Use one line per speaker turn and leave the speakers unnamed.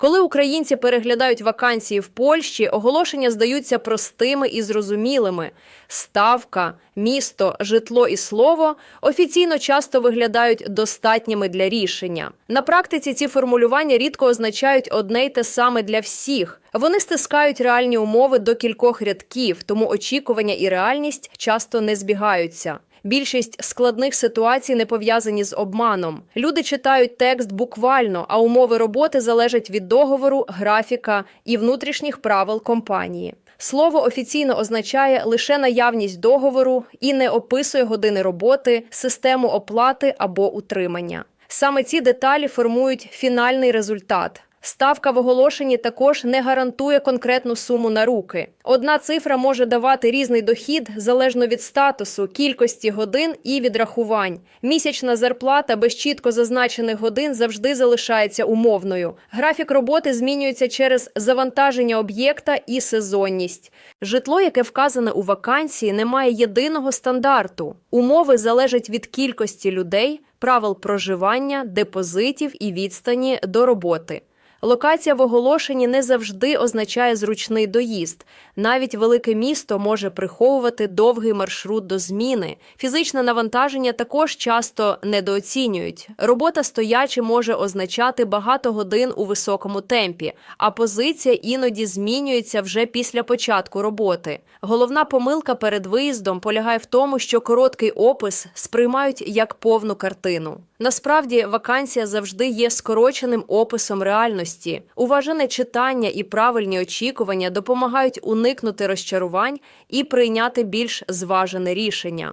Коли українці переглядають вакансії в Польщі, оголошення здаються простими і зрозумілими. Ставка, місто, житло і слово офіційно часто виглядають достатніми для рішення. На практиці ці формулювання рідко означають одне й те саме для всіх. Вони стискають реальні умови до кількох рядків, тому очікування і реальність часто не збігаються. Більшість складних ситуацій не пов'язані з обманом. Люди читають текст буквально, а умови роботи залежать від договору, графіка і внутрішніх правил компанії. Слово офіційно означає лише наявність договору і не описує години роботи, систему оплати або утримання. Саме ці деталі формують фінальний результат. Ставка в оголошенні також не гарантує конкретну суму на руки. Одна цифра може давати різний дохід залежно від статусу, кількості годин і відрахувань. Місячна зарплата без чітко зазначених годин завжди залишається умовною. Графік роботи змінюється через завантаження об'єкта і сезонність. Житло, яке вказане у вакансії, не має єдиного стандарту. Умови залежать від кількості людей, правил проживання, депозитів і відстані до роботи. Локація в оголошенні не завжди означає зручний доїзд. Навіть велике місто може приховувати довгий маршрут до зміни. Фізичне навантаження також часто недооцінюють. Робота стоячи може означати багато годин у високому темпі, а позиція іноді змінюється вже після початку роботи. Головна помилка перед виїздом полягає в тому, що короткий опис сприймають як повну картину. Насправді, вакансія завжди є скороченим описом реальності. Уважене читання і правильні очікування допомагають уникнути розчарувань і прийняти більш зважене рішення.